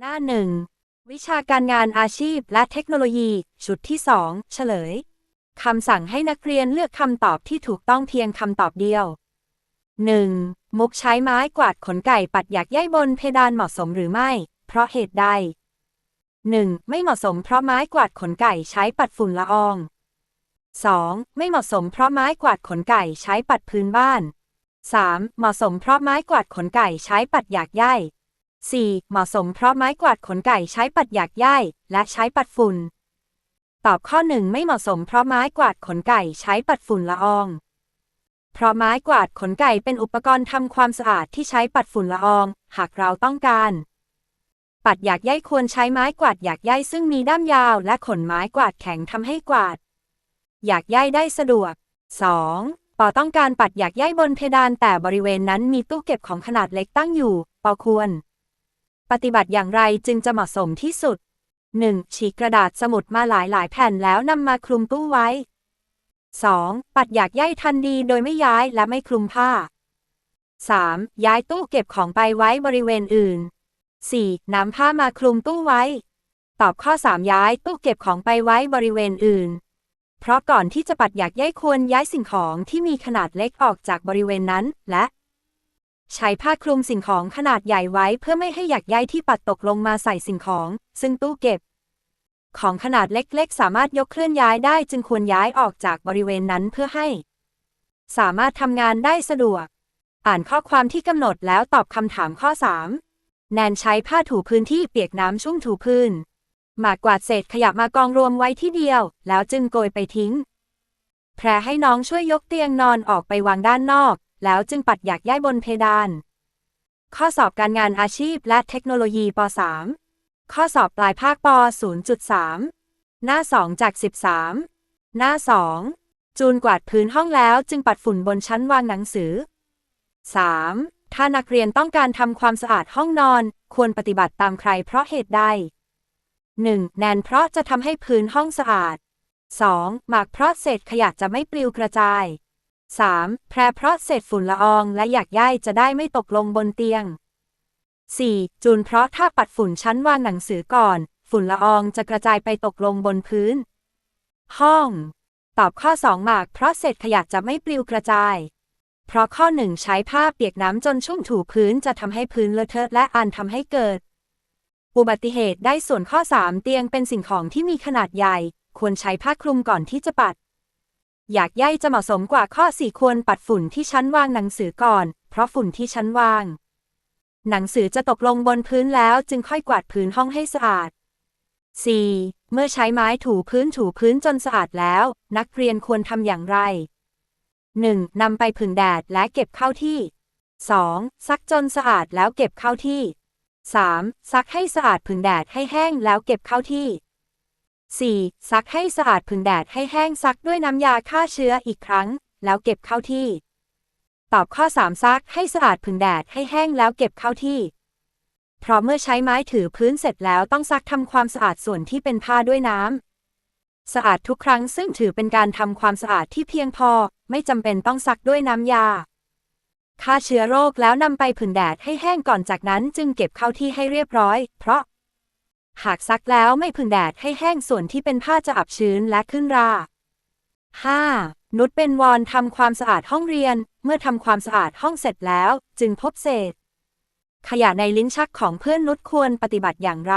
หน้าหนึ่งวิชาการงานอาชีพและเทคโนโลยี ชุดที่สองเฉลยคำสั่งให้นักเรียนเลือกคำตอบที่ถูกต้องเพียงคำตอบเดียว 1. มุกใช้ไม้กวาดขนไก่ปัดหยักใยบนเพดานเหมาะสมหรือไม่ เพราะเหตุใด 1. ไม่เหมาะสมเพราะไม้กวาดขนไก่ใช้ปัดฝุ่นละออง 2. ไม่เหมาะสมเพราะไม้กวาดขนไก่ใช้ปัดพื้นบ้าน 3. เหมาะสมเพราะไม้กวาดขนไก่ใช้ปัดหยากใย 4. เหมาะสมเพราะไม้กวาดขนไก่ใช้ปัดหยากใยและใช้ปัดฝุ่น ตอบข้อหนึ่งไม่เหมาะสมเพราะไม้กวาดขนไก่ใช้ปัดฝุ่นละออง เพราะไม้กวาดขนไก่เป็นอุปกรณ์ทำความสะอาดที่ใช้ปัดฝุ่นละออง หากเราต้องการ ปัดหยากใยควรใช้ไม้กวาดหยากใยซึ่งมีด้ามยาว และขนไม้กวาดแข็งทำให้กวาดหยากใยได้สะดวก 2. ปอต้องการปัดหยากใยบนเพดานแต่บริเวณนั้นมีตู้เก็บของขนาดเล็กตั้งอยู่ ปอควร ปฏิบัติอย่างไรจึงจะเหมาะสมที่สุด 1. ฉีกกระดาษสมุดมาหลายหลายแผ่นแล้วนำมาคลุมตู้ไว้ 2. ปัดหยากใยทันดีโดยไม่ย้ายและไม่คลุมผ้า 3. ย้ายตู้เก็บของไปไว้บริเวณอื่น 4. นำผ้ามาคลุมตู้ไว้ ตอบข้อ 3 ย้ายตู้เก็บของไปไว้บริเวณอื่น เพราะก่อนที่จะปัดหยากใยควรย้ายสิ่งของที่มีขนาดเล็กออกจากบริเวณนั้น และ ใช้ผ้าคลุมสิ่งของขนาดใหญ่ไว้เพื่อไม่ให้หยากใยที่ปัดตกลงมาใส่สิ่งของ ซึ่งตู้เก็บ ของขนาดเล็กๆ สามารถยกเคลื่อนย้ายได้จึงควรย้ายออกจากบริเวณนั้นเพื่อให้ สามารถทำงานได้สะดวก อ่านข้อความที่กำหนดแล้วตอบคำถามข้อ 3 แนนใช้ผ้าถูพื้นที่เปียกน้ำชุ่มถูพื้น หมากกวาดเศษขยะมากองรวมไว้ที่เดียว แล้วจึงโกยไปทิ้ง แพรให้น้องช่วยยกเตียงนอนออกไปวางด้านนอก แล้วจึงปัดหยากย้ายบนเพดาน ข้อสอบการงานอาชีพและเทคโนโลยีป .3 ข้อสอบปลายภาคป 0.3 หน้า 2 จาก 13 หน้า 2 จูนกวาดพื้นห้องแล้วจึงปัดฝุ่นบนชั้นวางหนังสือ 3. ถ้านักเรียนต้องการทำความสะอาดห้องนอน ควรปฏิบัติตามใครเพราะเหตุใด 1. แนนเพราะจะทำให้พื้นห้องสะอาด 2. หมากเพราะเศษขยะจะไม่ปลิวกระจาย 3. แพรเพราะเศษฝุ่นละอองและหยากใยจะได้ไม่ตกลงบนเตียง 4. จูนเพราะถ้าปัดฝุ่นชั้นวางหนังสือก่อน ฝุ่นละอองจะกระจายไปตกลงบนพื้น ห้อง ตอบข้อ 2 หมากเพราะเศษขยะจะไม่ปลิวกระจาย เพราะข้อ 1 ใช้ผ้าเปียกน้ำจนชุ่มถูพื้นจะทำให้พื้นเลอะเทอะและอันทำให้เกิด อุบัติเหตุได้ส่วนข้อ 3 เตียงเป็นสิ่งของที่มีขนาดใหญ่ ควรใช้ผ้าคลุมก่อนที่จะปัด อยากใยจะเหมาะสมกว่าข้อ4ควรปัดฝุ่นที่ชั้นวางหนังสือก่อน เพราะฝุ่นที่ชั้นวาง หนังสือจะตกลงบนพื้นแล้วจึงค่อยกวาดพื้นห้องให้สะอาด 4. เมื่อใช้ไม้ถูพื้นถูพื้นจนสะอาดแล้ว นักเรียนควรทำอย่างไร 1. นำไปผึ่งแดดและเก็บเข้าที่ 2. ซักจนสะอาดแล้วเก็บเข้าที่ 3. ซักให้สะอาดผึ่งแดดให้แห้งแล้วเก็บเข้าที่ 4. ซักให้สะอาดผึ่งแดดให้แห้งซักด้วยน้ำยาฆ่าเชื้ออีกครั้ง แล้วเก็บเข้าที่ ตอบข้อ 3 ซักให้สะอาดผึ่งแดดให้แห้งแล้วเก็บเข้าที่ เพราะเมื่อใช้ไม้ถือพื้นเสร็จแล้วต้องซักทำความสะอาดส่วนที่เป็นผ้าด้วยน้ำสะอาดทุกครั้งซึ่งถือเป็นการทำความสะอาดที่เพียงพอ ไม่จำเป็นต้องซักด้วยน้ำยาฆ่าเชื้อโรคแล้วนำไปผึ่งแดดให้แห้งก่อนจากนั้นจึงเก็บเข้าที่ให้เรียบร้อย เพราะ หากซักแล้วไม่ผึ่งแดดให้แห้งส่วนที่เป็นผ้าจะอับชื้นและขึ้นรา 5. นุชเป็นวอนทำความสะอาดห้องเรียน เมื่อทำความสะอาดห้องเสร็จแล้ว จึงพบเศษ ขยะในลิ้นชักของเพื่อนนุชควรปฏิบัติอย่างไร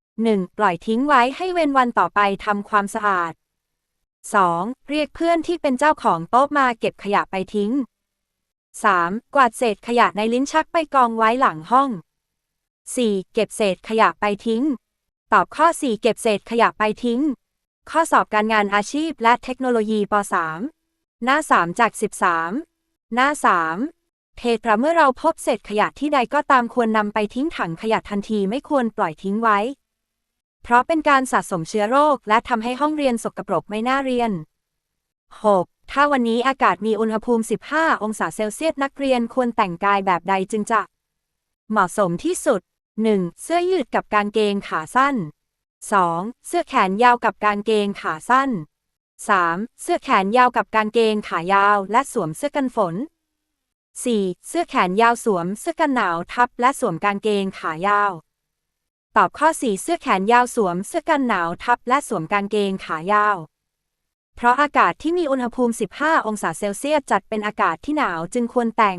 1. ปล่อยทิ้งไว้ให้เว้นวันต่อไปทำความสะอาด 2. เรียกเพื่อนที่เป็นเจ้าของโต๊ะมาเก็บขยะไปทิ้ง 3. กวาดเศษขยะในลิ้นชักไปกองไว้หลังห้อง 4. เก็บเศษขยะไปทิ้ง ตอบข้อ 4 เก็บเศษขยะไปทิ้ง ข้อสอบการงานอาชีพและเทคโนโลยีป .3 หน้า 3 จาก 13 หน้า 3เพตราเมื่อเราพบเศษขยะที่ใดก็ตามควรนำไปทิ้งถังขยะทันทีไม่ควรปล่อยทิ้งไว้ เพราะเป็นการสะสมเชื้อโรค และทำให้ห้องเรียนสกปรกไม่น่าเรียน 6. ถ้าวันนี้อากาศมีอุณหภูมิ 15 องศาเซลเซียสนักเรียนควรแต่งกายแบบใดจึงจะ เหมาะสมที่สุด 1. เสื้อยืดกับกางเกงขาสั้น 2. เสื้อแขนยาวกับกางเกงขาสั้น 3. เสื้อแขนยาวกับกางเกงขายาวและสวมเสื้อกันฝน 4. เสื้อแขนยาวสวมเสื้อกันหนาวทับและสวมกางเกงขายาว ตอบข้อ 4 เสื้อแขนยาวสวมเสื้อกันหนาวทับและสวมกางเกงขายาว เพราะอากาศที่มีอุณหภูมิ 15 องศาเซลเซียสจัดเป็นอากาศที่หนาวจึงควรแต่ง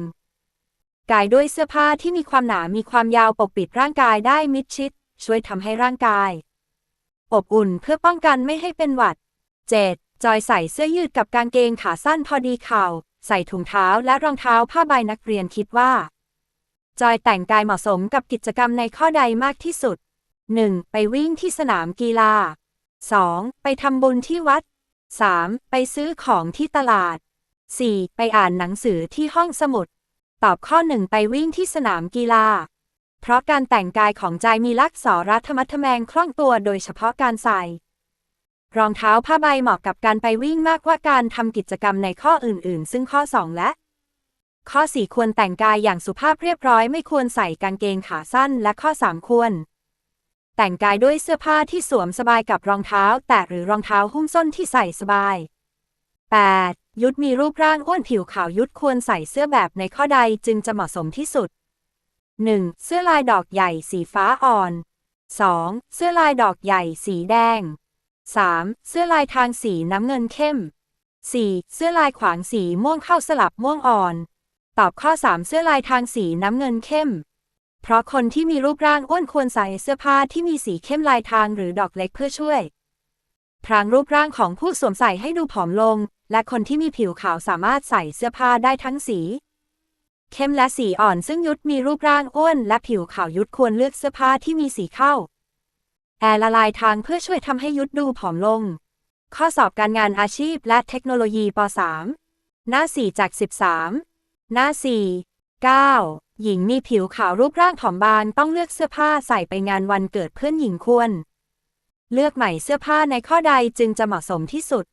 กายด้วยเสื้อผ้าที่มีความหนามีความยาวปกปิดร่างกายได้มิดชิด ช่วยทำให้ร่างกาย อบอุ่นเพื่อป้องกันไม่ให้เป็นหวัด 7. จอยใส่เสื้อยืดกับกางเกงขาสั้นพอดีเข่า ใส่ถุงเท้าและรองเท้าผ้าใบนักเรียนคิดว่า จอยแต่งกายเหมาะสมกับกิจกรรมในข้อใดมากที่สุด 1. ไปวิ่งที่สนามกีฬา 2. ไปทำบุญที่วัด 3. ไปซื้อของที่ตลาด 4. ไปอ่านหนังสือที่ห้องสมุด ตอบข้อ1ไปวิ่งที่สนามกีฬา เพราะการแต่งกายของใจมีลักษณะธรรมะทแมงคล่องตัวโดยเฉพาะการใส่ รองเท้าผ้าใบเหมาะกับการไปวิ่งมากกว่าการทำกิจกรรมในข้ออื่น ๆ ซึ่งข้อ 2 และ ข้อ 4 ควรแต่งกายอย่างสุภาพเรียบร้อยไม่ควรใส่กางเกงขาสั้นและข้อ 3 ควร แต่งกายด้วยเสื้อผ้าที่สวมสบายกับรองเท้า แตะหรือรองเท้าหุ้มส้นที่ใส่สบาย 8. ยุทธมีรูปร่างอ้วนผิวขาวยุทธควรใส่เสื้อแบบในข้อใดจึงจะเหมาะสมที่สุด 1. เสื้อลายดอกใหญ่สีฟ้าอ่อน 2. เสื้อลายดอกใหญ่สีแดง 3. เสื้อลายทางสีน้ำเงินเข้ม 4. เสื้อลายขวางสีม่วงเข้าสลับม่วงอ่อน ตอบข้อ 3 เสื้อลายทางสีน้ำเงินเข้ม เพราะคนที่มีรูปร่างอ้วนควรใส่เสื้อผ้าที่มีสีเข้มลายทางหรือดอกเล็กเพื่อช่วย พรางรูปร่างของผู้สวมใส่ให้ดูผอมลง และคนที่มีผิวขาวสามารถใส่เสื้อผ้าได้ทั้งสี เข้มและสีอ่อนซึ่งยุทธมีรูปร่างอ้วน และผิวขาวยุทธควรเลือกเสื้อผ้าที่มีสีเข้า แอร์ละลายทางเพื่อช่วยทำให้ยุทธดูผอมลง ข้อสอบการงานอาชีพและเทคโนโลยีป .3 หน้า 4 จาก 13 หน้า 4 9 หญิงมีผิวขาวรูปร่างผอมบางต้องเลือกเสื้อผ้าใส่ไปงานวันเกิดเพื่อนหญิงควร เลือกใหม่เสื้อผ้าในข้อใดจึงจะเหมาะสมที่สุด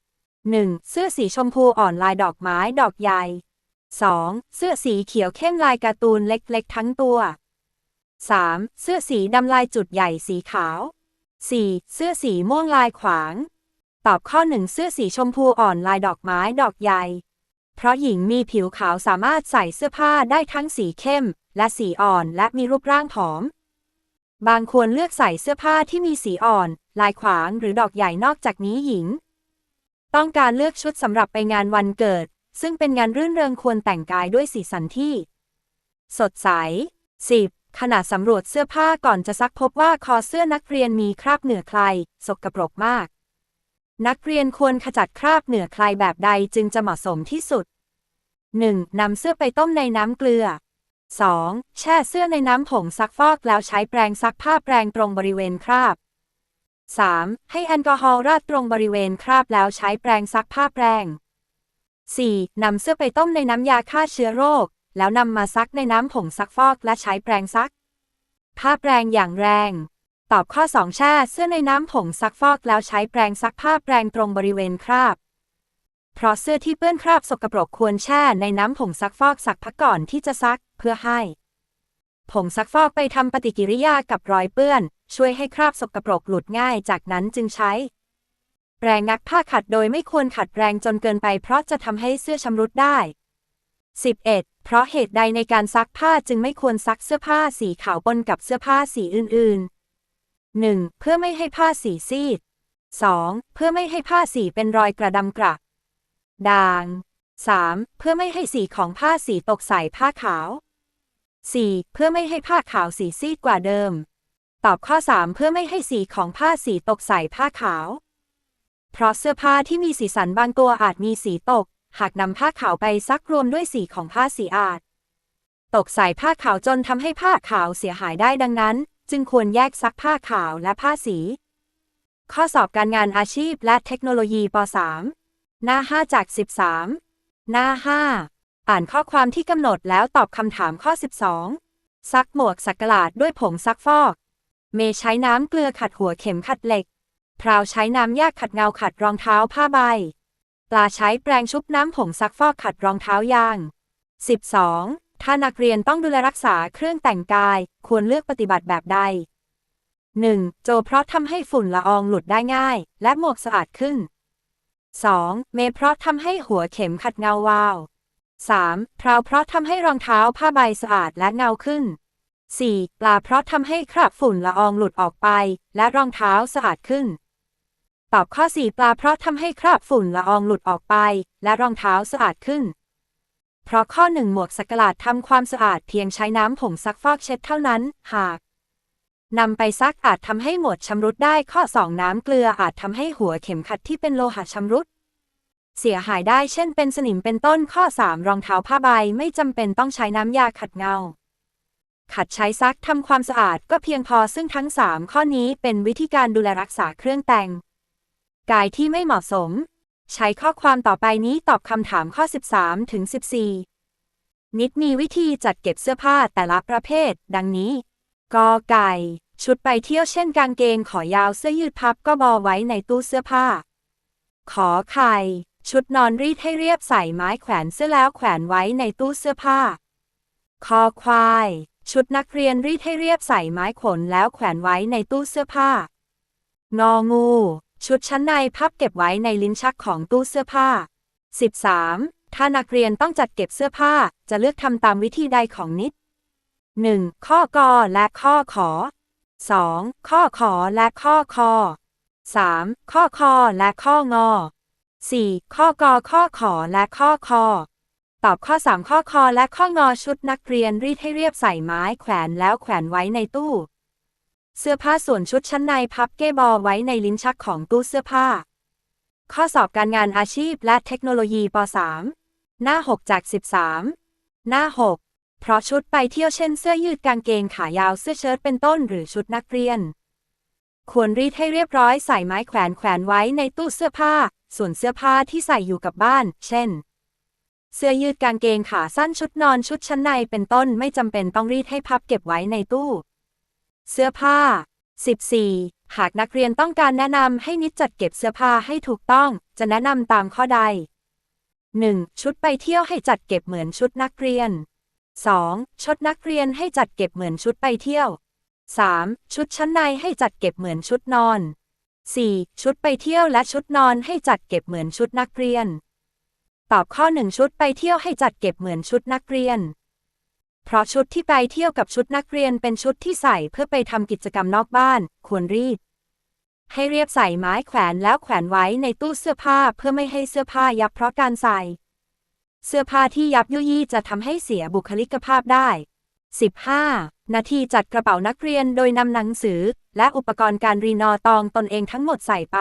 1. เสื้อสีชมพูอ่อนลายดอกไม้ดอกใหญ่ 2. เสื้อสีเขียวเข้มลายการ์ตูนเล็กๆ ทั้งตัว 3. เสื้อสีดำลายจุดใหญ่สีขาว 4. เสื้อสีม่วงลายขวาง ตอบข้อ 1 เสื้อสีชมพูอ่อนลายดอกไม้ดอกใหญ่ เพราะหญิงมีผิวขาวสามารถใส่เสื้อผ้าได้ทั้งสีเข้ม และสีอ่อนและมีรูปร่างผอม บางควรเลือกใส่เสื้อผ้าที่มีสีอ่อน ลายขวางหรือดอกใหญ่นอกจากนี้หญิง ต้องการเลือกชุดสำหรับไปงานวันเกิด ซึ่งเป็นงานรื่นเริงควรแต่งกายด้วยสีสันที่ สดใส 10. ขณะสำรวจเสื้อผ้าก่อนจะซักพบว่าคอเสื้อนักเรียนมีคราบเหนือใครสกปรกมาก นักเรียนควรขจัดคราบเหนือใครแบบใดจึงจะเหมาะสมที่สุด 1. นำเสื้อไปต้มในน้ำเกลือ 2. แช่เสื้อในน้ำผงซักฟอกแล้วใช้แปรงซักผ้าแปรงตรงบริเวณคราบ 3. ให้แอลกอฮอล์ราดตรงบริเวณคราบแล้วใช้แปรงซักผ้าแปรง 4. นำเสื้อไปต้มในน้ำยาฆ่าเชื้อโรค แล้วนำมาซักในน้ำผงซักฟอกและใช้แปรงซัก ผ้าแปรงอย่างแรง ตอบข้อ 2 แช่เสื้อในน้ำผงซักฟอกแล้วใช้แปรงซักผ้าแปรงตรงบริเวณคราบ เพราะเสื้อที่เปื้อนคราบสกปรกควรแช่ในน้ำผงซักฟอกสักพักก่อนที่จะซัก เพื่อให้ ผงซักฟอกไปทำปฏิกิริยากับรอยเปื้อน ช่วยให้คราบสกปรกหลุดง่าย จากนั้นจึงใช้ แรงงัดผ้าขัดโดยไม่ควรขัดแรงจนเกินไป เพราะจะทำให้เสื้อชำรุดได้ 11. เพราะเหตุใดในการซักผ้าจึงไม่ควรซักเสื้อผ้าสีขาวปนกับเสื้อผ้าสีอื่นๆ 1. เพื่อไม่ให้ผ้าสีซีด 2. เพื่อไม่ให้ผ้าสีเป็นรอยกระดำกระด่าง 3. เพื่อไม่ให้สีของผ้าสีตกใส่ผ้าขาว 4. เพื่อไม่ให้ผ้าขาวสีซีดกว่าเดิม ตอบข้อ 3 เพื่อไม่ให้สีของผ้าสีตกใส่ผ้าขาว เพราะเสื้อผ้าที่มีสีสันบางตัวอาจมีสีตก หากนำผ้าขาวไปซักรวมด้วยสีของผ้าสีอาจ ตกใส่ผ้าขาวจนทำให้ผ้าขาวเสียหายได้ดังนั้น จึงควรแยกซักผ้าขาวและผ้าสี ข้อสอบการงานอาชีพและเทคโนโลยีป .3 หน้า 5 จาก 13 หน้า 5 อ่านข้อความที่กำหนดแล้วตอบคำถามข้อ 12 ซักหมวกสักหลาดด้วยผงซักฟอก เมย์ใช้น้ำเกลือขัดหัวเข็มขัดเหล็ก พราวใช้น้ำยากขัดเงาขัดรองเท้าผ้าใบ ปลาใช้แปรงชุบน้ำผงซักฟอกขัดรองเท้ายาง 12. ถ้านักเรียนต้องดูแลรักษาเครื่องแต่งกาย ควรเลือกปฏิบัติแบบใด 1. โจเพราะทำให้ฝุ่นละอองหลุดได้ง่าย และหมวกสะอาดขึ้น 2. เมเพราะทำให้หัวเข็มขัดเงาวาว 3. พราวเพราะทำให้รองเท้าผ้าใบสะอาดและเงาขึ้น 4. ปลาเพราะทำให้คราบฝุ่นละอองหลุดออกไป และรองเท้าสะอาดขึ้น ตอบข้อ 4 ปลาเพราะทำให้คราบฝุ่นละอองหลุดออกไป และรองเท้าสะอาดขึ้น เพราะข้อ 1 หมวกสกลาดทำความสะอาดเพียงใช้น้ำผงซักฟอกเช็ดเท่านั้น หากนำไปซักอาจทำให้หมวดชำรุดได้ข้อ 2 น้ำเกลืออาจทำให้หัวเข็มขัดที่เป็นโลหะชำรุด เสียหายได้เช่นเป็นสนิมเป็นต้นข้อ 3 รองเท้าผ้าใบไม่จำเป็นต้องใช้น้ำยาขัดเงา ขัดใช้ซักทำความสะอาดก็เพียงพอซึ่งทั้ง 3 ข้อนี้เป็นวิธีการดูแลรักษาเครื่องแต่ง กายที่ไม่เหมาะสม ใช้ข้อความต่อไปนี้ตอบคำถามข้อ 13 ถึง 14 นิดมีวิธีจัดเก็บเสื้อผ้าแต่ละประเภท ดังนี้กอไก่ ชุดไปเที่ยวเช่นกางเกงขอยาวเสื้อยืดพับก็บอไว้ในตู้เสื้อผ้า ขอไข่ ชุดนอนรีดให้เรียบใส่ไม้แขวนเสื้อแล้วแขวนไว้ในตู้เสื้อผ้า คอควาย ชุดนักเรียนรีดให้เรียบใส่ไม้ขนแล้วแขวนไว้ในตู้เสื้อผ้า งองู ชุดชั้นในพับเก็บไว้ในลิ้นชักของตู้เสื้อผ้า 13. ถ้านักเรียนต้องจัดเก็บเสื้อผ้า จะเลือกทำตามวิธีใดของนิด 1. ข้อกอและข้อขอ 2. ข้อขอและข้อคอ 3. ข้อคอและข้องอ 4. ข้อกอข้อขอและข้อคอตอบข้อ 3 ข้อคอและข้องอชุดนักเรียนรีดให้เรียบใส่ไม้แขวนแล้วแขวนไว้ในตู้ เสื้อผ้าส่วนชุดชั้นในพับเก้บอไว้ในลิ้นชักของตู้เสื้อผ้า ข้อสอบการงานอาชีพและเทคโนโลยีป .3 หน้า 6 จาก 13 หน้า 6 เพราะชุดไปเที่ยวเช่นเสื้อยืดกางเกงขายาวเสื้อเชิ้ตเป็นต้นหรือชุดนักเรียน ควรรีดให้เรียบร้อยใส่ไม้แขวนแขวนไว้ในตู้เสื้อผ้า ส่วนเสื้อผ้าที่ใส่อยู่กับบ้าน เช่น เสื้อยืดกางเกงขาสั้นชุดนอนชุดชั้นในเป็นต้นไม่จำเป็นต้องรีดให้พับเก็บไว้ในตู้ เสื้อผ้า 14. หากนักเรียนต้องการแนะนำให้นิดจัดเก็บเสื้อผ้าให้ถูกต้อง จะแนะนำตามข้อใด 1. ชุดไปเที่ยวให้จัดเก็บเหมือนชุดนักเรียน 2. ชุดนักเรียนให้จัดเก็บเหมือนชุดไปเที่ยว 3. ชุดชั้นในให้จัดเก็บเหมือนชุดนอน 4. ชุดไปเที่ยวและชุดนอนให้จัดเก็บเหมือนชุดนักเรียน ตอบข้อ 1 ชุดไปเที่ยวให้จัดเก็บเหมือนชุดนักเรียน เพราะชุดที่ไปเที่ยวกับชุดนักเรียนเป็นชุดที่ใส่เพื่อไปทำกิจกรรมนอกบ้าน ควรรีด ให้เรียบใส่ไม้แขวนแล้วแขวนไว้ในตู้เสื้อผ้าเพื่อไม่ให้เสื้อผ้ายับเพราะการใส่ เสื้อผ้าที่ยับยุยี่จะทำให้เสียบุคลิกภาพได้ 15. นาทีจัดกระเป๋านักเรียนโดยนำหนังสือ และอุปกรณ์การรีนอตองตนเองทั้งหมดใส่ไป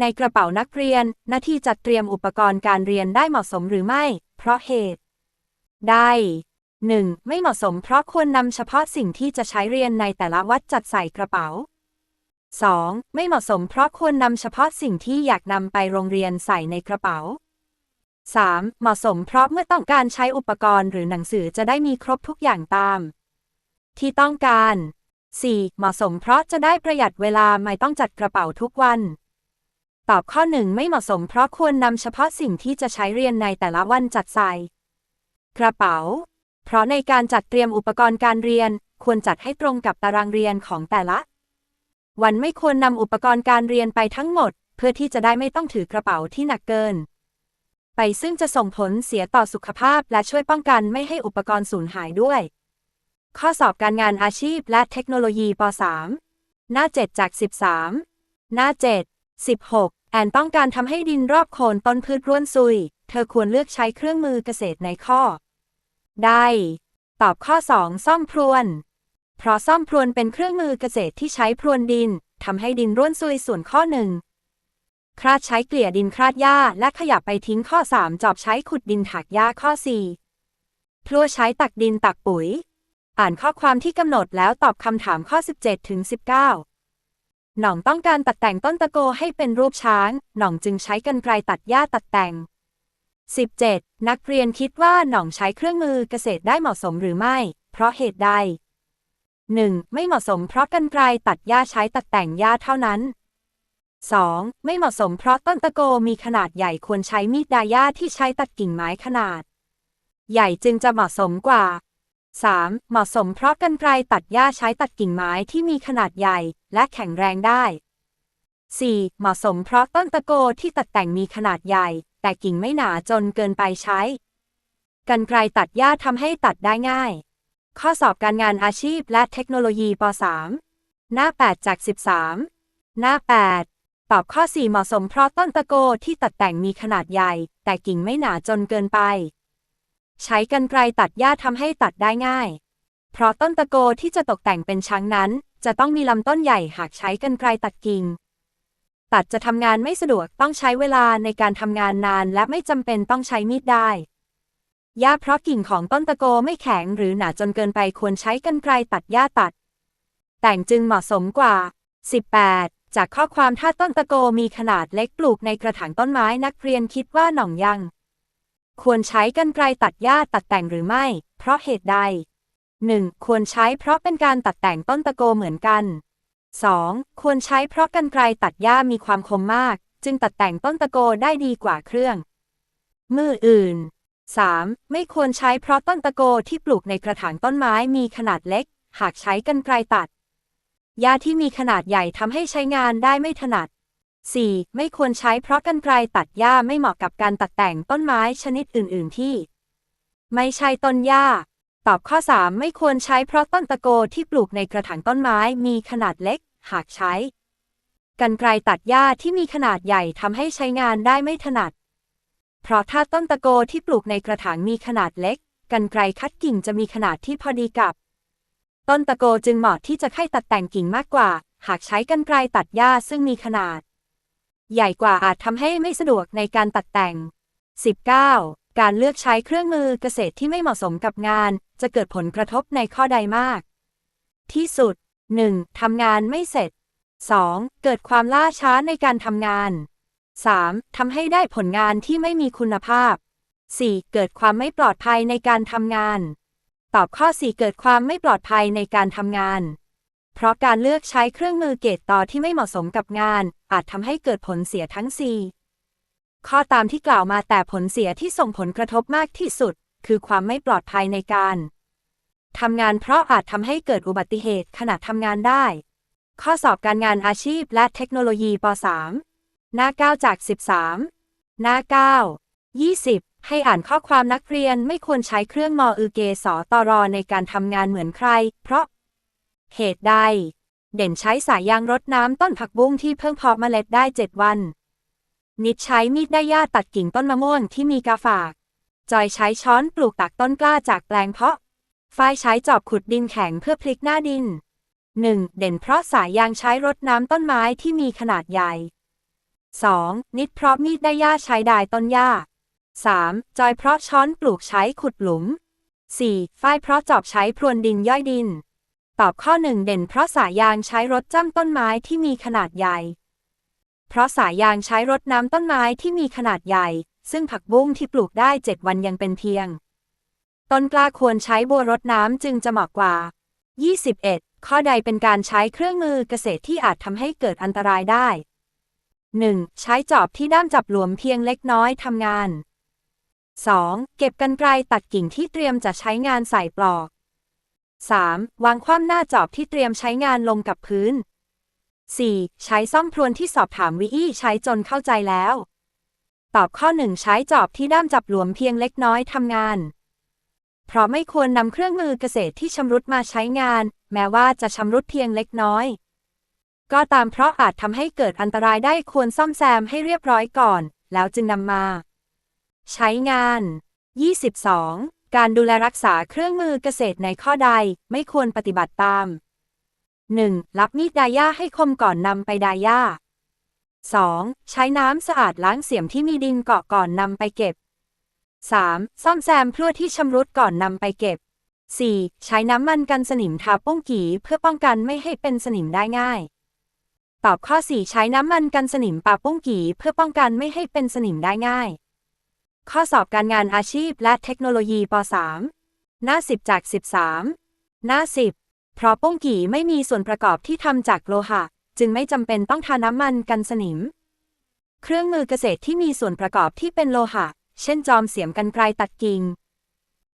ในกระเป๋านักเรียนหน้าที่จัดเตรียมอุปกรณ์การเรียนได้เหมาะสมหรือไม่ เพราะเหตุ ได้ 1. ไม่เหมาะสมเพราะควรนำเฉพาะสิ่งที่จะใช้เรียนในแต่ละวัดจัดใส่กระเป๋า 2. ไม่เหมาะสมเพราะควรนำเฉพาะสิ่งที่อยากนำไปโรงเรียนใส่ในกระเป๋า 3. เหมาะสมเพราะเมื่อต้องการใช้อุปกรณ์หรือหนังสือจะได้มีครบทุกอย่างตาม ที่ต้องการ 4. เหมาะสมเพราะจะได้ประหยัดเวลาไม่ต้องจัดกระเป๋าทุกวัน ตอบข้อ 1 ไม่เหมาะสมเพราะควรนำเฉพาะสิ่งที่จะใช้เรียนในแต่ละวันจัดใส่กระเป๋า เพราะในการจัดเตรียมอุปกรณ์การเรียน ควรจัดให้ตรงกับตารางเรียนของแต่ละ วันไม่ควรนำอุปกรณ์การเรียนไปทั้งหมด เพื่อที่จะได้ไม่ต้องถือกระเป๋าที่หนักเกิน ไปซึ่งจะส่งผลเสียต่อสุขภาพและช่วยป้องกันไม่ให้อุปกรณ์สูญหายด้วย ข้อสอบการงานอาชีพและเทคโนโลยีป .3 หน้า 7 จาก 13 หน้า 7 16 แอนต้องการทำให้ดินรอบโคนต้นพืชร่วนซุย เธอควรเลือกใช้เครื่องมือเกษตรในข้อ ได้ ตอบข้อ 2 ซ่อมพรวน เพราะซ่อมพรวนเป็นเครื่องมือเกษตรที่ใช้พรวนดินทำให้ดินร่วนซุยส่วนข้อหนึ่งคราดใช้เกลี่ยดินคราดหญ้าและขยับไปทิ้งข้อ 3 จอบใช้ขุดดินถักหญ้าข้อ 4พลัวใช้ตักดินตักปุ๋ย อ่านข้อความที่กำหนดแล้วตอบคำถามข้อ 17 ถึง 19 หน่องต้องการตัดแต่งต้นตะโกให้เป็นรูปช้าง หน่องจึงใช้กรรไกรตัดหญ้าตัดแต่ง 17. นักเรียนคิดว่าหน่องใช้เครื่องมือเกษตรได้เหมาะสมหรือไม่ เพราะเหตุใด 1. ไม่เหมาะสมเพราะกรรไกรตัดหญ้าใช้ตัดแต่งหญ้าเท่านั้น 2. ไม่เหมาะสมเพราะต้นตะโกมีขนาดใหญ่ควรใช้มีดดายาที่ใช้ตัดกิ่งไม้ขนาด ใหญ่จึงจะเหมาะสมกว่า 3. เหมาะสมเพราะกรรไกรตัดหญ้าใช้ตัดกิ่งไม้ที่มีขนาดใหญ่ และแข็งแรงได้ 4. เหมาะสมเพราะต้นตะโกที่ตัดแต่งมีขนาดใหญ่ แต่กิ่งไม่หนาจนเกินไปใช้กรรไกรตัดหญ้าทำให้ตัดได้ง่าย ข้อสอบการงานอาชีพและเทคโนโลยีป .3 หน้า 8 จาก 13 หน้า 8 ตอบข้อ 4 เหมาะสมเพราะต้นตะโกที่ตัดแต่งมีขนาดใหญ่ แต่กิ่งไม่หนาจนเกินไป ใช้กรรไกรตัดหญ้าทำให้ตัดได้ง่าย เพราะต้นตะโกที่จะตกแต่งเป็นช้างนั้น จะต้องมีลำต้นใหญ่หากใช้กรรไกรตัดกิ่ง ตัดจะทำงานไม่สะดวกต้องใช้เวลาในการทำงานนานและไม่จำเป็นต้องใช้มีดได้หญ้าเพราะกิ่งของต้นตะโกไม่แข็งหรือหนาจนเกินไปควรใช้กรรไกรตัดหญ้าตัด แต่งจึงเหมาะสมกว่า 18 จากข้อความถ้าต้นตะโกมีขนาดเล็กปลูกในกระถางต้นไม้นักเรียนคิดว่าหน่องยัง ควรใช้กรรไกรตัดหญ้าตัดแต่งหรือไม่ เพราะเหตุใด 1. ควรใช้เพราะเป็นการตัดแต่งต้นตะโกเหมือนกัน 2. ควรใช้เพราะกรรไกรตัดหญ้ามีความคมมาก จึงตัดแต่งต้นตะโกได้ดีกว่าเครื่อง มืออื่น 3. ไม่ควรใช้เพราะต้นตะโกที่ปลูกในกระถางต้นไม้มีขนาดเล็ก หากใช้กรรไกรตัดหญ้าที่มีขนาดใหญ่ทำให้ใช้งานได้ไม่ถนัด 4. ไม่ควรใช้เพราะกรรไกรตัดหญ้าไม่เหมาะกับการตัดแต่งต้นไม้ชนิดอื่น ๆ ที่ ไม่ใช่ต้นหญ้า ตอบข้อ 3 ไม่ควรใช้เพราะต้นตะโกที่ปลูกในกระถางต้นไม้มีขนาดเล็ก หากใช้กรรไกรตัดหญ้าที่มีขนาดใหญ่ทำให้ใช้งานได้ไม่ถนัด เพราะถ้าต้นตะโกที่ปลูกในกระถางมีขนาดเล็กกรรไกรคัดกิ่งจะมีขนาดที่พอดีกับ ต้นตะโกจึงเหมาะที่จะให้ตัดแต่งกิ่งมากกว่า หากใช้กรรไกรตัดหญ้าซึ่งมีขนาด ใหญ่กว่าอาจทำให้ไม่สะดวกในการตัดแต่ง 19. การเลือกใช้เครื่องมือเกษตรที่ไม่เหมาะสมกับงาน จะเกิดผลกระทบในข้อใดมาก ที่สุด 1. ทำงานไม่เสร็จ 2. เกิดความล่าช้าในการทำงาน 3. ทำให้ได้ผลงานที่ไม่มีคุณภาพ 4. เกิดความไม่ปลอดภัยในการทำงาน ตอบข้อ 4 เกิดความไม่ปลอดภัยในการทำงาน เพราะการเลือกใช้เครื่องมือเกตต่อที่ไม่เหมาะสมกับงาน อาจทำให้เกิดผลเสียทั้ง 4 ข้อตามที่กล่าวมาแต่ผลเสียที่ส่งผลกระทบมากที่สุด คือความไม่ปลอดภัยในการทำงานเพราะอาจทำให้เกิดอุบัติเหตุขณะทำงานได้ ข้อสอบการงานอาชีพและเทคโนโลยีป .3 หน้า 9 จาก 13 หน้า 9 20 ให้อ่านข้อความนักเรียนไม่ควรใช้เครื่องมออือเกสอตอรอในการทำงานเหมือนใคร เพราะ เหตุใด เด่นใช้สายยางรดน้ำต้นผักบุ้งที่เพิ่งเพาะเมล็ดได้7วัน นิดใช้มีดได้ย่าตัดกิ่งต้นมะม่วงที่มีกาฝาก จอยใช้ช้อนปลูกตักต้นกล้าจากแปลงเพาะ ฝ้ายใช้จอบขุดดินแข็งเพื่อพลิกหน้าดิน 1. เด่นเพราะสายยางใช้รดน้ำต้นไม้ที่มีขนาดใหญ่ 2. นิดเพราะมีดได้ย่าใช้ดายต้นหญ้า 3. จอยเพราะช้อนปลูกใช้ขุดหลุม 4. ฝ้ายเพราะจอบใช้พรวนดินย่อยดิน ตอบข้อ1เด่นเพราะสายยางใช้รดจ้ำต้นไม้ที่มีขนาดใหญ่ เพราะสายยางใช้รดน้ำต้นไม้ที่มีขนาดใหญ่ ซึ่งผักบุ้งที่ปลูกได้7วันยังเป็นเพียง ต้นกล้าควรใช้บัวรดน้ำจึงจะเหมาะกว่า 21. ข้อใดเป็นการใช้เครื่องมือเกษตรที่อาจทำให้เกิดอันตรายได้ 1. ใช้จอบที่ด้ามจับหลวมเพียงเล็กน้อยทำงาน 2. เก็บกันไกลตัดกิ่งที่เตรียมจะใช้งานใส่ปลอก 3. วางคว่ำหน้าจอบที่เตรียมใช้งานลงกับพื้น 4. ใช้ซ่อมพรวนที่สอบถามวิอี้ใช้จนเข้าใจแล้ว ตอบข้อ 1 ใช้จอบที่ด้ามจับหลวมเพียงเล็กน้อยทำงาน เพราะไม่ควรนำเครื่องมือเกษตรที่ชำรุดมาใช้งาน แม้ว่าจะชำรุดเพียงเล็กน้อย ก็ตามเพราะอาจทำให้เกิดอันตรายได้ควรซ่อมแซมให้เรียบร้อยก่อน แล้วจึงนำมา ใช้งาน 22. การดูแลรักษาเครื่องมือเกษตรในข้อใดไม่ควรปฏิบัติตาม 1. รับมีดดาย่าให้คมก่อนนำไปดาย่า 2. ใช้น้ำสะอาดล้างเสียมที่มีดินเกาะก่อนนำไปเก็บ 3. ซ่อมแซมพลั่วที่ชำรุดก่อนนำไปเก็บ 4. ใช้น้ำมันกันสนิมทาปุ้งกีเพื่อป้องกันไม่ให้เป็นสนิมได้ง่าย ตอบข้อ 4 ใช้น้ำมันกันสนิมปาปุ้งกีเพื่อป้องกันไม่ให้เป็นสนิมได้ง่าย ข้อสอบการงานอาชีพและเทคโนโลยีป .3 หน้า 10 จาก 13 หน้า 10 เพราะป้งกี่ไม่มีส่วนประกอบที่ทำจากโลหะ จึงไม่จำเป็นต้องทาน้ำมันกันสนิม เครื่องมือเกษตรที่มีส่วนประกอบที่เป็นโลหะ เช่นจอมเสียมกันไกรตัดกิ่ง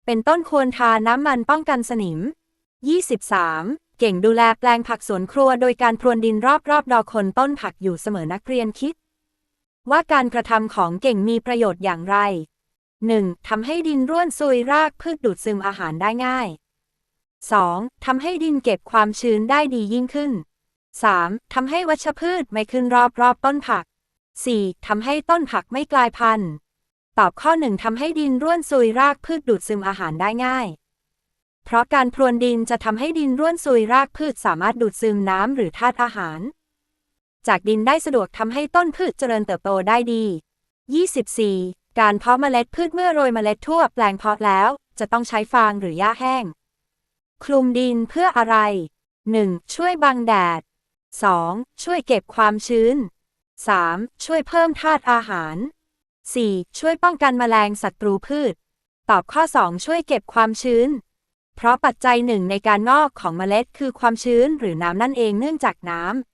เป็นต้นควรทาน้ำมันป้องกันสนิม 23. เก่งดูแลแปลงผักสวนครัวโดยการพรวนดินรอบๆดอกคนต้นผักอยู่เสมอนักเรียนคิด ว่าการกระทำของเก่งมีประโยชน์อย่างไร 1. ทำให้ดินร่วนซุยรากพืชดูดซึมอาหารได้ง่าย 2. ทำให้ดินเก็บความชื้นได้ดียิ่งขึ้น 3. ทำให้วัชพืชไม่ขึ้นรอบรอบต้นผัก 4. ทำให้ต้นผักไม่กลายพันธุ์ ตอบข้อ 1ทำให้ดินร่วนซุยรากพืชดูดซึมอาหารได้ง่าย เพราะการพรวนดินจะทำให้ดินร่วนซุยรากพืชสามารถดูดซึมน้ำหรือธาตุอาหาร จากดินได้สะดวกทำให้ต้นพืชเจริญเติบโตได้ดี 24. การเพาะเมล็ดพืชเมื่อโรยเมล็ดทั่วแปลงเพาะแล้ว จะต้องใช้ฟางหรือหญ้าแห้ง คลุมดินเพื่ออะไร 1. ช่วยบังแดด 2. ช่วยเก็บความชื้น 3. ช่วยเพิ่มธาตุอาหาร 4. ช่วยป้องกันแมลงศัตรูพืช ตอบข้อ 2 ช่วยเก็บความชื้น เพราะปัจจัยหนึ่งในการงอกของเมล็ดคือความชื้นหรือน้ำนั่นเองเนื่องจากน้ำ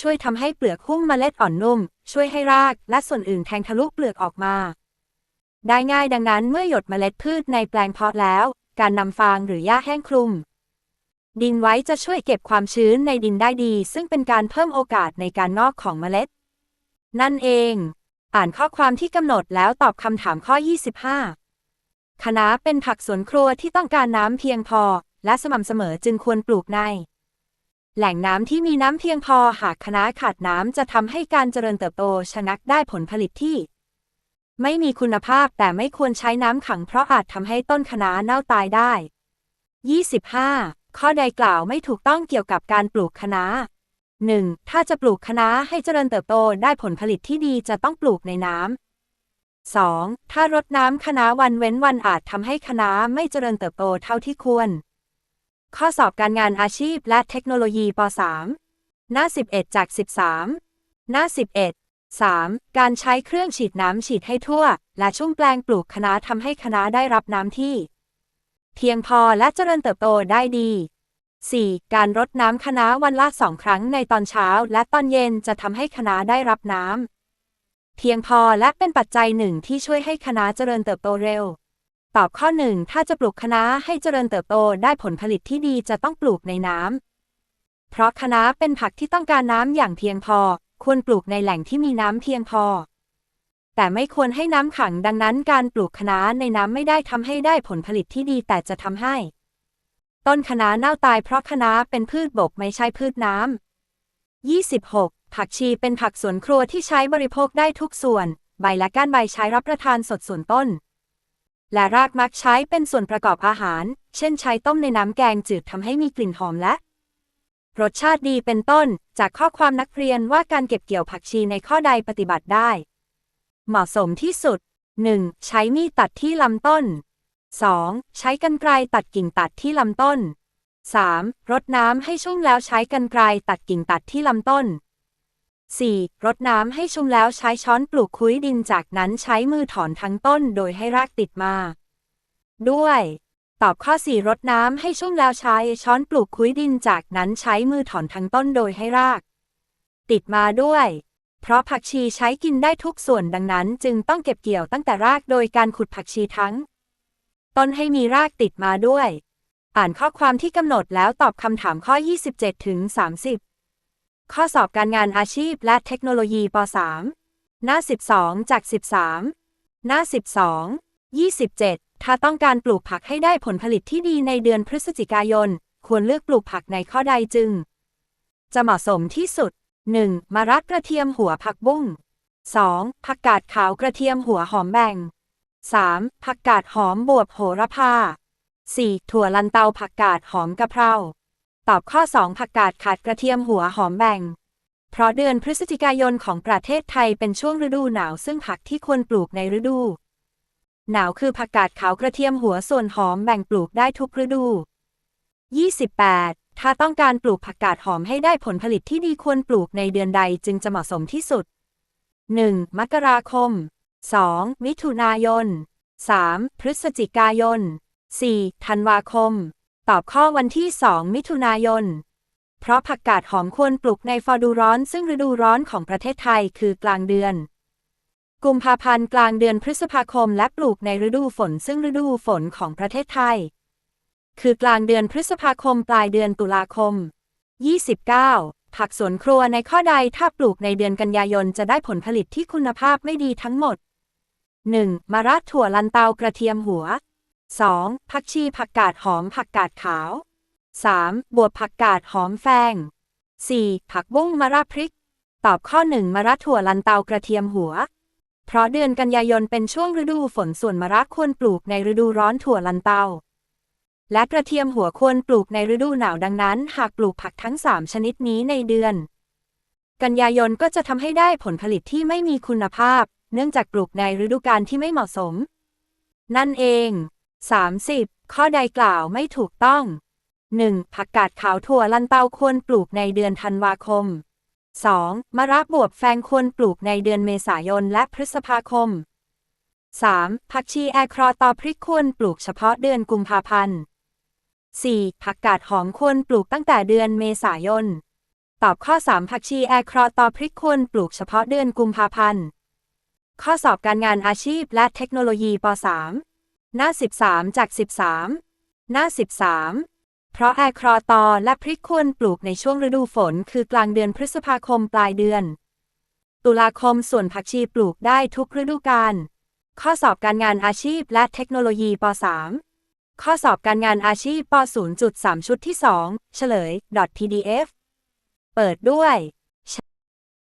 ช่วยทำให้เปลือกหุ้มเมล็ดอ่อนนุ่ม ช่วยให้รากและส่วนอื่นแทงทะลุเปลือกออกมา ได้ง่ายดังนั้นเมื่อหยดเมล็ดพืชในแปลงเพาะแล้ว การนำฟางหรือหญ้าแห้งคลุม ดินไว้จะช่วยเก็บความชื้นในดินได้ดี ซึ่งเป็นการเพิ่มโอกาสในการงอกของเมล็ด นั่นเอง อ่านข้อความที่กำหนดแล้วตอบคำถามข้อ 25คะน้าเป็นผักสวนครัวที่ต้องการน้ำเพียงพอ และสม่ำเสมอจึงควรปลูกใน แหล่งน้ำที่มีน้ำเพียงพอหากคณะขาดน้ำจะทำให้การเจริญเติบโตชะงักได้ผลผลิตที่ ไม่มีคุณภาพแต่ไม่ควรใช้น้ำขังเพราะอาจทำให้ต้นคณะเน่าตายได้ 25 ข้อใดกล่าวไม่ถูกต้องเกี่ยวกับการปลูกคณะน้า 1. ถ้าจะปลูกคณะให้เจริญเติบโตได้ผลผลิตที่ดีจะต้องปลูกในน้ำ 2. ถ้ารดน้ำคณะวันเว้นวันอาจทำให้คณะไม่เจริญเติบโตเท่าที่ควร ข้อสอบการงานอาชีพและเทคโนโลยีป .3 หน้า 11 จาก 13 หน้า 11 3. การใช้เครื่องฉีดน้ำฉีดให้ทั่ว และชุ่มแปลงปลูกคณะทำให้คณะได้รับน้ำที่ เพียงพอและเจริญเติบโตได้ดี 4. การรดน้ำคณะวันละสองครั้งในตอนเช้า และตอนเย็นจะทำให้คณะได้รับน้ำเพียงพอและเป็นปัจจัยหนึ่งที่ช่วยให้คณะเจริญเติบโตเร็ว ตอบข้อหนึ่งถ้าจะปลูกคะน้าให้เจริญเติบโตได้ผลผลิตที่ดีจะต้องปลูกในน้ำ เพราะคะน้าเป็นผักที่ต้องการน้ำอย่างเพียงพอ ควรปลูกในแหล่งที่มีน้ำเพียงพอ แต่ไม่ควรให้น้ำขังดังนั้นการปลูกคะน้าในน้ำไม่ได้ทำให้ได้ผลผลิตที่ดีแต่จะทำให้ ต้นคะน้าเน่าตายเพราะคะน้าเป็นพืชบกไม่ใช่พืชน้ำ 26. ผักชีเป็นผักสวนครัวที่ใช้บริโภคได้ทุกส่วน ใบและก้านใบใช้รับประทานสดส่วนต้น และรากมักใช้เป็นส่วนประกอบอาหาร เช่นใช้ต้มในน้ำแกงจืดทำให้มีกลิ่นหอมและ รสชาติดีเป็นต้น จากข้อความนักเรียนว่าการเก็บเกี่ยวผักชีในข้อใดปฏิบัติได้ เหมาะสมที่สุด 1. ใช้มีดตัดที่ลำต้น 2. ใช้กรรไกรตัดกิ่งตัดที่ลำต้น 3. รดน้ำให้ชุ่มแล้วใช้กรรไกรตัดกิ่งตัดที่ลำต้น 4. รดน้ำให้ชุ่มแล้วใช้ช้อนปลูกคุ้ยดินจากนั้นใช้มือถอนทั้งต้นโดยให้รากติดมา ด้วย ตอบข้อ 4 รดน้ำให้ชุ่มแล้วใช้ช้อนปลูกคุ้ยดินจากนั้นใช้มือถอนทั้งต้นโดยให้ราก ติดมาด้วย เพราะผักชีใช้กินได้ทุกส่วนดังนั้น จึงต้องเก็บเกี่ยวตั้งแต่รากโดยการขุดผักชีทั้ง ต้นให้มีรากติดมาด้วย อ่านข้อความที่กำหนดแล้วตอบคำถามข้อ 27ถึง30 ข้อสอบการงานอาชีพและเทคโนโลยีป .3 หน้า 12 จาก 13 หน้า 12 27 ถ้าต้องการปลูกผักให้ได้ผลผลิตที่ดีในเดือนพฤศจิกายน ควรเลือกปลูกผักในข้อใดจึง จะเหมาะสมที่สุด 1. มะระกระเทียมหัวผักบุ้ง 2. ผักกาดขาวกระเทียมหัวหอมแบ่ง 3. ผักกาดหอมบวบโหระพา 4. ถั่วลันเตาผักกาดหอมกะเพรา ตอบข้อ 2 ผักกาดขาดกระเทียมหัวหอมแบ่ง เพราะเดือนพฤศจิกายนของประเทศไทยเป็นช่วงฤดูหนาวซึ่งผักที่ควรปลูกในฤดู หนาวคือผักกาดขาวกระเทียมหัวส่วนหอมแบ่งปลูกได้ทุกฤดู 28. ถ้าต้องการปลูกผักกาดหอมให้ได้ผลผลิตที่ดีควรปลูกในเดือนใดจึงจะเหมาะสมที่สุด 1. มกราคม 2. มิถุนายน 3. พฤศจิกายน 4. ธันวาคม ตอบข้อวันที่ 2 มิถุนายน เพราะผักกาดหอมควรปลูกในฟอดูร้อน ซึ่งฤดูร้อนของประเทศไทยคือกลางเดือน กุมภาพันธ์กลางเดือนพฤษภาคมและปลูกในฤดูฝน ซึ่งฤดูฝนของประเทศไทย คือกลางเดือนพฤษภาคมปลายเดือนตุลาคม 29. ผักสวนครัวในข้อใดถ้าปลูกในเดือนกันยายนจะได้ผลผลิตที่คุณภาพไม่ดีทั้งหมด 1. มะระถั่วลันเตากระเทียมหัว 2. ผักชีผักกาดหอมผักกาดขาว 3. บวบผักกาดหอมแฟง 4. ผักบุ้งมะระพริก ตอบข้อ 1 มะระถั่วลันเตากระเทียมหัว เพราะเดือนกันยายนเป็นช่วงฤดูฝนส่วนมะระควรปลูกในฤดูร้อนถั่วลันเตา และกระเทียมหัวควรปลูกในฤดูหนาวดังนั้น หากปลูกผักทั้ง 3 ชนิดนี้ในเดือน กันยายนก็จะทำให้ได้ผลผลิตที่ไม่มีคุณภาพ เนื่องจากปลูกในฤดูกาลที่ไม่เหมาะสม นั่นเอง 30. ข้อใดกล่าวไม่ถูกต้อง 1. ผักกาดขาวถั่วลันเตาควรปลูกในเดือนธันวาคม 2. มะระบวบแฟงควรปลูกในเดือนเมษายนและพฤษภาคม 3. ผักชีแอครอตอพริกควรปลูกเฉพาะเดือนกุมภาพันธ์ 4. ผักกาดหอมควรปลูกตั้งแต่เดือนเมษายน ตอบข้อ 3 ผักชีแอครอตอพริกควรปลูกเฉพาะเดือนกุมภาพันธ์ ข้อสอบการงานอาชีพและเทคโนโลยีป .3 หน้า 13 จาก 13 หน้า 13 เพราะแอครอตอและพริกควรปลูกในช่วงฤดูฝน คือกลางเดือนพฤษภาคมปลายเดือน ตุลาคมส่วนผักชีปลูกได้ทุกฤดูกาลข้อสอบการงานอาชีพและเทคโนโลยีป .3 ข้อสอบการงานอาชีพป .0.3 ชุดที่ 2 เฉลย .pdf เปิดด้วย